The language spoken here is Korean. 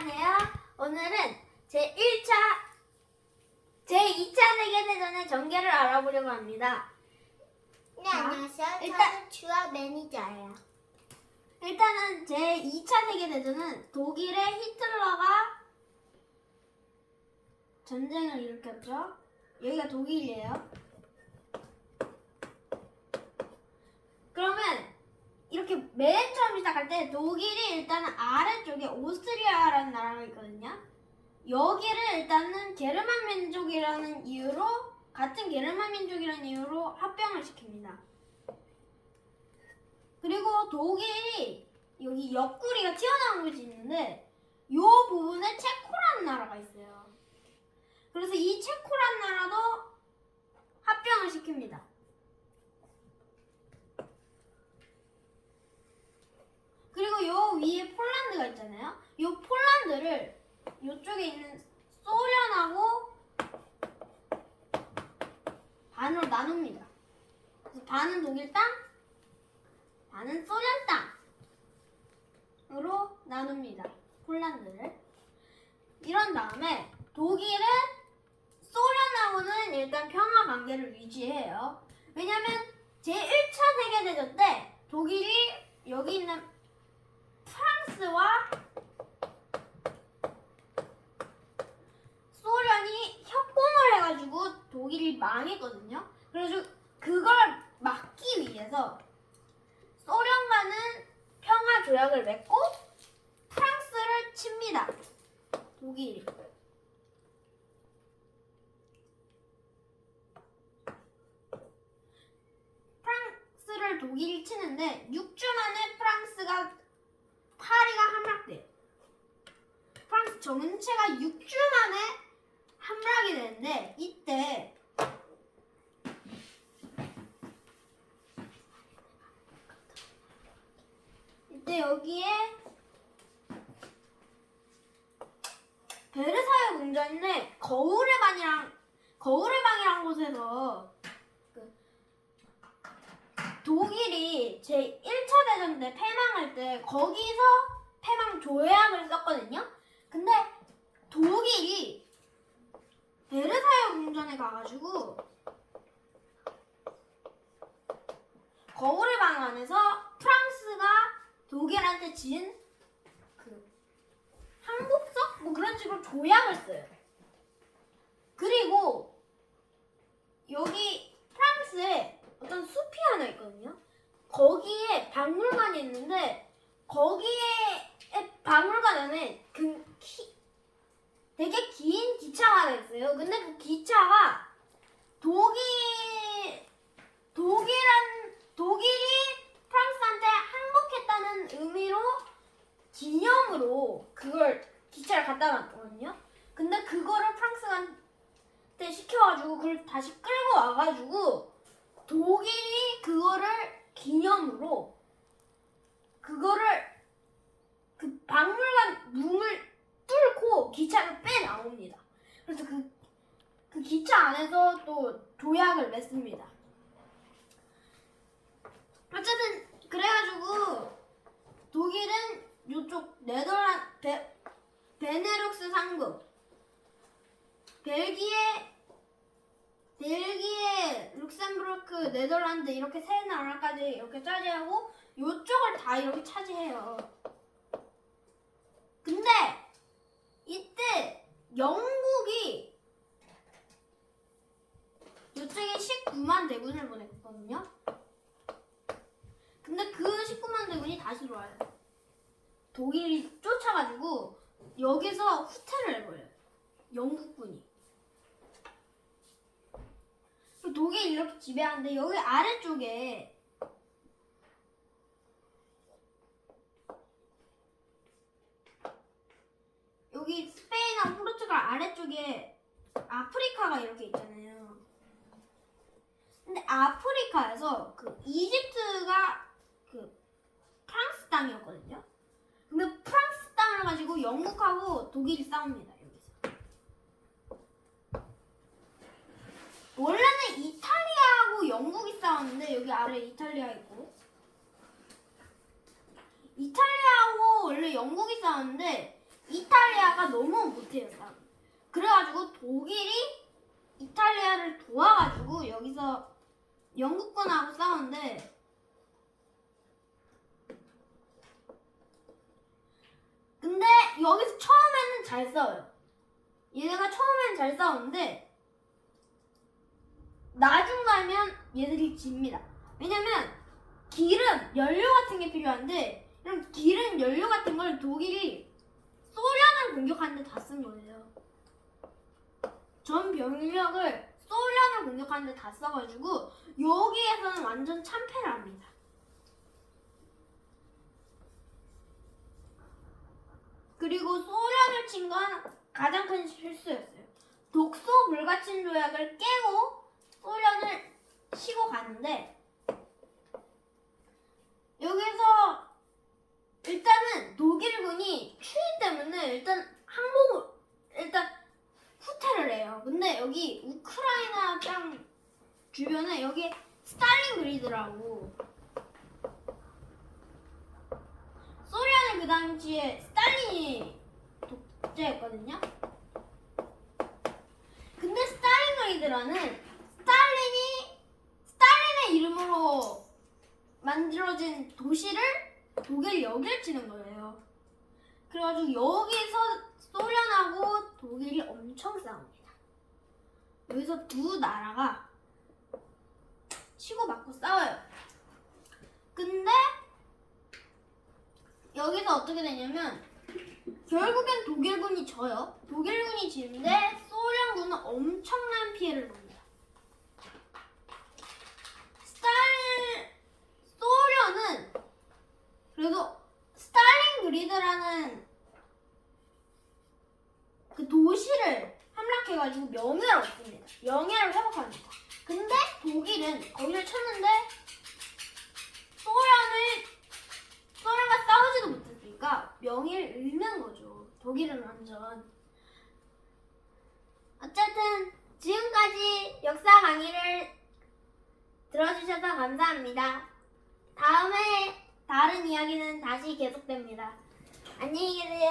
안녕하세요. 오늘은 제 1차, 제 2차 세계대전의 전개를 알아보려고 합니다. 네, 자, 안녕하세요. 일단- 저는 주화 매니저예요. 일단은 제 2차 세계대전은 독일의 히틀러가 전쟁을 일으켰죠. 여기가 독일이에요. 그러면 이렇게 맨 처음 시작할 때 독일이 일단은 아래쪽에 오스트리아라는 나라가 있거든요. 여기를 일단은 게르만 민족이라는 이유로 같은 게르만 민족이라는 이유로 합병을 시킵니다. 그리고 독일이 여기 옆구리가 튀어나온 곳이 있는데 이 부분에 체코라는 나라가 있어요. 그래서 이 체코라는 나라도 합병을 시킵니다. 그리고 요 위에 폴란드가 있잖아요. 요 폴란드를 요쪽에 있는 소련하고 반으로 나눕니다. 그래서 반은 독일 땅, 반은 소련 땅으로 나눕니다. 폴란드를. 이런 다음에 독일은 소련하고는 일단 평화 관계를 유지해요. 왜냐면 제1차 세계대전 때 독일이 여기 있는 프랑스와 소련이 협공을 해가지고 독일이 망했거든요. 그래서 그걸 막기 위해서 소련과는 평화 조약을 맺고 프랑스를 칩니다. 독일이. 프랑스를 독일이 치는데 6주 만에 프랑스가 함락돼요. 전체가 6주 만에 함락이 되는데 이때 이때 여기에 베르사유 궁전인데 거울의 방이랑 거울의 방이란 곳에서 그 독일이 제 1차 대전 때 패망할 때 거기서 패망 조약을 썼거든요. 근데 독일이 베르사유 궁전에 가가지고 거울의 방 안에서 프랑스가 독일한테 진그 항복석 뭐 그런 식으로 조약을 써요. 그리고 여기 프랑스에 어떤 숲이 하나 있거든요. 거기에 박물관이 있는데 거기에 박물관 안에 그 키, 되게 긴 기차가 하나 있어요. 근데 그 기차가 독일 독일한 독일이 프랑스한테 항복했다는 의미로 기념으로 그걸 기차를 갖다 놨거든요. 근데 그거를 프랑스한테 시켜가지고 그걸 다시 끌고 와가지고 독일이 그거를 기념으로 그거를 그 박물관 문을 뚫고 기차를 빼 나옵니다. 그래서 그, 그 기차 안에서 또 조약을 맺습니다. 어쨌든 그래가지고 독일은 이쪽 네덜란 베, 베네룩스 상국 벨기에 벨기에 룩셈부르크 네덜란드 이렇게 세 나라까지 이렇게 차지하고 이쪽을 다 이렇게 차지해요. 근데 이때 영국이 이쪽에 19만 대군을 보냈거든요. 근데 그 19만 대군이 다시 들어와요. 독일이 쫓아가지고 여기서 후퇴를 해버려요. 영국군이. 독일이 이렇게 지배하는데 여기 아래쪽에 여기 스페인하고 포르투갈 아래쪽에 아프리카가 이렇게 있잖아요. 근데 아프리카에서 그 이집트가 그 프랑스 땅이었거든요. 근데 프랑스 땅을 가지고 영국하고 독일이 싸웁니다. 여기서. 원래는 이탈리아하고 영국이 싸웠는데 여기 아래 이탈리아 있고 이탈리아하고 원래 영국이 싸웠는데 이 이탈리아가 너무 못해요. 그래가지고 독일이 이탈리아를 도와가지고 여기서 영국 군하고 싸우는데 근데 여기서 처음에는 잘 싸워요. 얘네가 처음엔 잘 싸우는데 나중 가면 얘들이 집니다. 왜냐면 기름, 연료 같은 게 필요한데 이런 기름, 연료 같은 걸 독일이 소련을 공격하는데 다 쓴 거예요. 전 병력을 소련을 공격하는데 다 써가지고 여기에서는 완전 참패를 합니다. 그리고 소련을 친 건 가장 큰 실수였어요. 독소 불가침 조약을 깨고 소련을 치고 가는데 여기서 일단은 독일군이 추위 때문에 일단 항복을 일단 후퇴를 해요. 근데 여기 우크라이나 땅 주변에 여기 스탈린그리드라고 소련의 그 당시에 스탈린이 독재했거든요. 근데 스탈린그리드라는 스탈린이 스탈린의 이름으로 만들어진 도시를 독일 역을 치는 거예요. 그래가지고 여기서 소련하고 독일이 엄청 싸웁니다. 여기서 두 나라가 싸워요. 근데 여기서 어떻게 되냐면 결국엔 독일군이 져요. 독일군이 지는데 소련군은 엄청난 피해를 봅니다. 스탈 소련은 그래도 스탈린 그리드라는 그 도시를 함락해가지고 명예를 얻습니다. 명예를 회복합니다. 근데 독일은 거기를 쳤는데 소련을 소련과 싸우지도 못했으니까 명예를 잃는 거죠. 독일은 완전. 어쨌든 지금까지 역사 강의를 들어주셔서 감사합니다. 다음에 다른 이야기는 다시 계속됩니다. 안녕히 계세요.